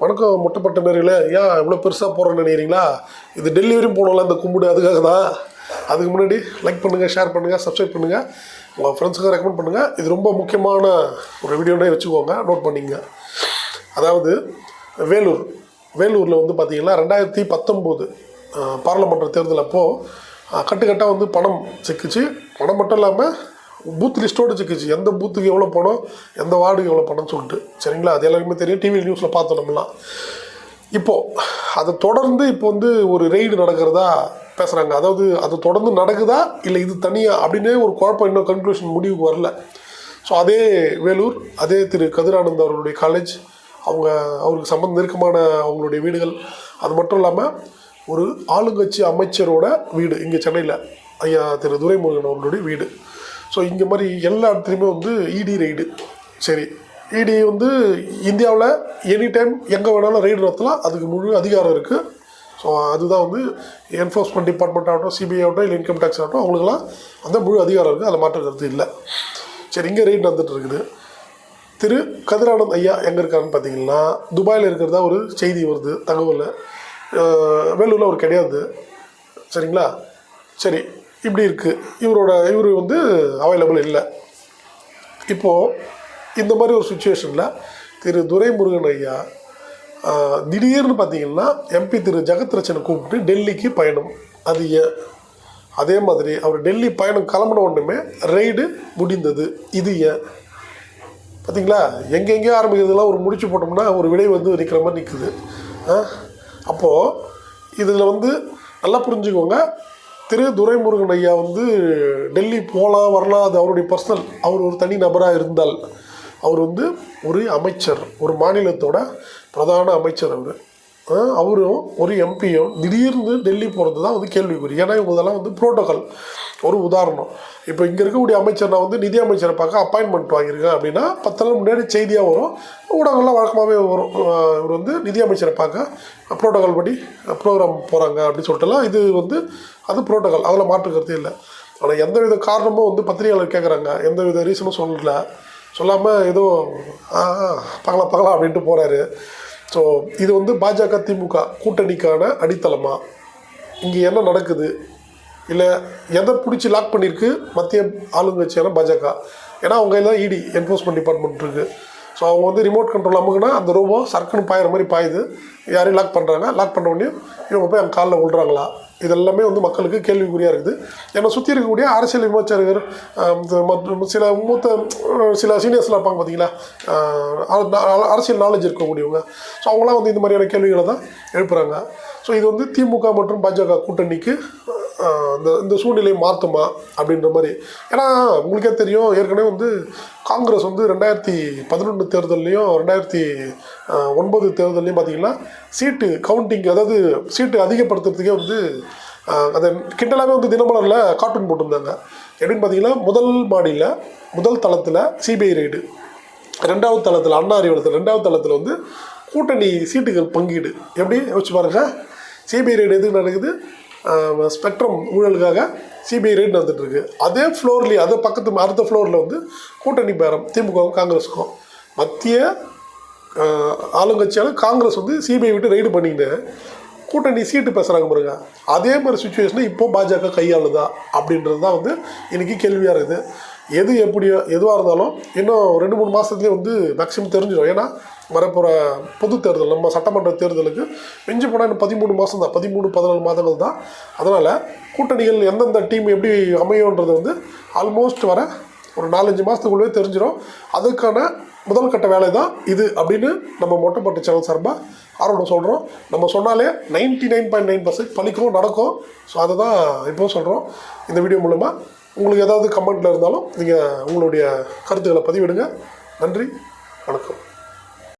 வணக்கம் முட்டைப்பட்ட நேர்களே. ஏன் இவ்வளோ பெருசாக போகிறேன்னு நினைக்கிறீங்களா? இது டெல்லி போனோம்ல அந்த கும்பிடு அதுக்காக தான். அதுக்கு முன்னாடி லைக் பண்ணுங்கள் ஷேர் பண்ணுங்கள் சப்ஸ்கிரைப் பண்ணுங்கள் உங்கள் ஃப்ரெண்ட்ஸுக்கு ரெக்கமெண்ட் பண்ணுங்கள் இது ரொம்ப முக்கியமான ஒரு வீடியோனே வச்சுக்கோங்க நோட் பண்ணிங்க. அதாவது வேலூர். வேலூரில் வந்து பார்த்திங்கன்னா ரெண்டாயிரத்தி பத்தொம்போது பாராளுமன்ற தேர்தல் அப்போது கட்டுக்கட்டாக வந்து பணம் சிக்கிச்சு. பணம் மட்டும் இல்லாமல் பூத் லிஸ்ட்டோடு சிக்கிச்சு எந்த பூத்துக்கு எவ்வளோ பணம் எந்த வார்டுக்கு எவ்வளோ பணம்னு சொல்லிட்டு. சரிங்களா? அது எல்லாருக்குமே தெரியும். டிவி நியூஸில் பார்த்தோம் நம்மளாம் இப்போது அதை தொடர்ந்து இப்போ வந்து ஒரு ரெய்டு நடக்கிறதா பேசுகிறாங்க அதாவது அது தொடர்ந்து நடக்குதா? இல்லை இது தனியாக அப்படின்னே ஒரு குழப்பம் இன்னும் கன்க்ளூஷன் முடிவுக்கு வரல. ஸோ அதே வேலூர் அதே திரு கதிரானந்த் அவர்களுடைய காலேஜ் அவங்க அவருக்கு சம்பந்தம் நெருக்கமான அவங்களுடைய வீடுகள். அது மட்டும் இல்லாமல் ஒரு ஆளுங்கட்சி அமைச்சரோட வீடு இங்கே சென்னையில் ஐயா திரு துரைமுருகன் அவர்களுடைய வீடு. ஸோ இங்கே மாதிரி எல்லா இடத்துலையுமே வந்து இடி ரைடு சரி. இடி வந்து இந்தியாவில் எனி டைம் எங்கே வேணாலும் ரைடு நடத்தலாம். அதுக்கு முழு அதிகாரம் இருக்குது ஸோ அதுதான் வந்து என்ஃபோர்ஸ்மெண்ட் டிபார்ட்மெண்ட் ஆகட்டும் சிபிஐ ஆகட்டும் இல்லை இன்கம் டேக்ஸ் ஆகட்டும் அவங்களுக்குலாம் அந்த முழு அதிகாரம் இருக்குது அதில் மாற்று கருத்து இல்லை. சரி இங்கே ரைடு நடந்துட்டு இருக்குது. திரு கதிரானந்த் ஐயா எங்கே இருக்காருன்னு பார்த்தீங்கன்னா துபாயில் இருக்கிறதா ஒரு செய்தி வருது தகவல் வேலூரில் அவர் கிடையாது. சரிங்களா? சரி. இப்படி இருக்குது இவரோட இவர் வந்து அவைலபிள் இல்லை. இப்போது இந்த மாதிரி ஒரு சுச்சுவேஷனில் திரு துரைமுருகன் ஐயா திடீர்னு பார்த்தீங்கன்னா எம்பி திரு ஜெகத்ரட்சனை கூப்பிட்டு டெல்லிக்கு பயணம். அது ஏன் அதே மாதிரி அவர் டெல்லி பயணம் கிளம்பின ஒன்றுமே ரெய்டு முடிந்தது. இது ஏன் பார்த்தீங்களா எங்கெங்கேயோ ஆரம்பிக்கிறதுலாம் ஒரு முடிச்சு போட்டோம்னா ஒரு விடை வந்து நிற்கிற மாதிரி நிற்குது அப்போது இதில் வந்து நல்லா புரிஞ்சுக்கோங்க. திரு துரைமுருகன் ஐயா வந்து டெல்லி போகலாம் வரலாம் அது அவருடைய பர்சனல் அவர் ஒரு தனி நபராக இருந்தால் அவர் வந்து ஒரு அமைச்சர் ஒரு மாநிலத்தோட பிரதான அமைச்சர் அவர். அவரும் ஒரு எம்பியும் திடீர்னு டெல்லி போகிறது தான் வந்து கேள்விக்குறி. ஏன்னா இவங்கதெல்லாம் வந்து புரோட்டோகால் ஒரு உதாரணம். இப்போ இங்கே இருக்கக்கூடிய அமைச்சர் நான் வந்து நிதி அமைச்சரை பார்க்க அப்பாயின்மெண்ட் வாங்கியிருக்கேன் அப்படின்னா பத்து நாள் முன்னாடி செய்தியாக வரும். ஊடகங்கள்லாம் வழக்கமாகவே வரும். இவர் வந்து நிதி அமைச்சரை பார்க்க புரோட்டோகால் படி ப்ரோக்ராம் போகிறாங்க அப்படின்னு சொல்லிட்டுலாம் இது வந்து அது புரோட்டோகால் அதில் மாற்று இல்லை. ஆனால் எந்த வித காரணமும் வந்து பத்திரிகையாளர் கேட்குறாங்க எந்த வித ரீசனும் சொல்லல. சொல்லாமல் ஏதோ ஆ ஆ, பகலாம் அப்படின்ட்டு போகிறாரு ஸோ இது வந்து பாஜக திமுக கூட்டணிக்கான அடித்தளமா? இங்கே என்ன நடக்குது? இல்லை எதை பிடிச்சி லாக் பண்ணியிருக்கு மத்திய ஆளுங்கட்சியான பாஜக. ஏன்னா அவங்க எல்லாம் இடி என்ஃபோர்ஸ்மெண்ட் டிபார்ட்மெண்ட் இருக்குது ஸோ அவங்க வந்து ரிமோட் கண்ட்ரோல் அமுக்குனா அந்த ரோபோ சர்க்குன்னு பாயிற மாதிரி பாயுது. யாரையும் லாக் பண்ணுறாங்க லாக் பண்ண உடனே இவங்க போய் அங்கே காலில் விழுறாங்களா இதெல்லாமே வந்து மக்களுக்கு கேள்விக்குறியாக இருக்குது. ஏன்னா சுற்றி இருக்கக்கூடிய அரசியல் விமர்சகர் இந்த மற்றும் சில மூத்த சில சீனியர்ஸ்லாம் இருப்பாங்க பார்த்தீங்களா அரசியல் நாலேஜ் இருக்கக்கூடியவங்க. ஸோ அவங்களாம் வந்து இந்த மாதிரியான கேள்விகளை தான் எழுப்புகிறாங்க ஸோ இது வந்து திமுக மற்றும் பாஜக கூட்டணிக்கு இந்த இந்த சூழ்நிலையை மாற்றுமா அப்படின்ற மாதிரி. ஏன்னா உங்களுக்கே தெரியும் ஏற்கனவே வந்து காங்கிரஸ் வந்து ரெண்டாயிரத்தி பதினொன்று தேர்தல்லையும் ரெண்டாயிரத்தி ஒன்பது தேர்தல்லையும் பார்த்தீங்கன்னா சீட்டு கவுண்டிங் அதாவது சீட்டு அதிகப்படுத்துறதுக்கே வந்து அதை கிண்டலாகவே வந்து தினமலரில் கார்ட்டூன் போட்டிருந்தாங்க. எப்படின்னு பார்த்தீங்கன்னா முதல் மாடியில் முதல் தளத்தில் சிபிஐ ரைடு ரெண்டாவது தளத்தில் அண்ணா அறிவலத்தில் ரெண்டாவது தளத்தில் வந்து கூட்டணி சீட்டுகள் பங்கீடு. எப்படி? யோசிச்சு பாருங்க. சிபிஐ ரைடு எதுக்கு நடக்குது? ஸ்பெக்ட்ரம் ஊழலுக்காக சிபிஐ ரைடு நடந்துகிட்ருக்கு அதே ஃப்ளோர்லேயே அதே பக்கத்து அடுத்த ஃப்ளோரில் வந்து கூட்டணி பேரம் திமுகவும் காங்கிரஸுக்கும். மத்திய ஆஹ், ஆளுங்கட்சியான காங்கிரஸ் வந்து சிபிஐ விட்டு ரைடு பண்ணிக்கிட்டு கூட்டணி சீட்டு பேசுகிறாங்க பாருங்க. அதே மாதிரி சுச்சுவேஷனை இப்போ பாஜக கையாளுதா அப்படின்றது தான் வந்து இன்றைக்கி கேள்வியாக இருக்குது. எது எப்படியோ எதுவாக இருந்தாலும் இன்னும் ரெண்டு மூணு மாதத்துலேயே வந்து மேக்ஸிமம் தெரிஞ்சிடும். ஏன்னா வரப்போகிற பொது தேர்தல் நம்ம சட்டமன்ற தேர்தலுக்கு மிஞ்சி போனால் இன்னும் பதிமூணு மாதம் தான் பதிமூணு பதினாலு மாதங்கள் தான் அதனால் கூட்டணிகள் எந்தெந்த டீம் எப்படி அமையுன்றது வந்து ஆல்மோஸ்ட் வர ஒரு நாலஞ்சு மாதத்துக்குள்ளே தெரிஞ்சிடும் அதுக்கான முதல் கட்ட வேலை தான் இது அப்படின்னு நம்ம மொட்டைப்பட்டு சேனல் சார்பாக ஆர்வம் சொல்கிறோம் நம்ம சொன்னாலே ninety nine point nine percent பழிக்கும் நடக்கும். ஸோ அதை தான் இப்போ சொல்கிறோம் இந்த வீடியோ மூலமாக உங்களுக்கு ஏதாவது கமெண்ட்டில் இருந்தாலும் நீங்கள் உங்களுடைய கருத்துக்களை பதிவிடுங்க. நன்றி வணக்கம்.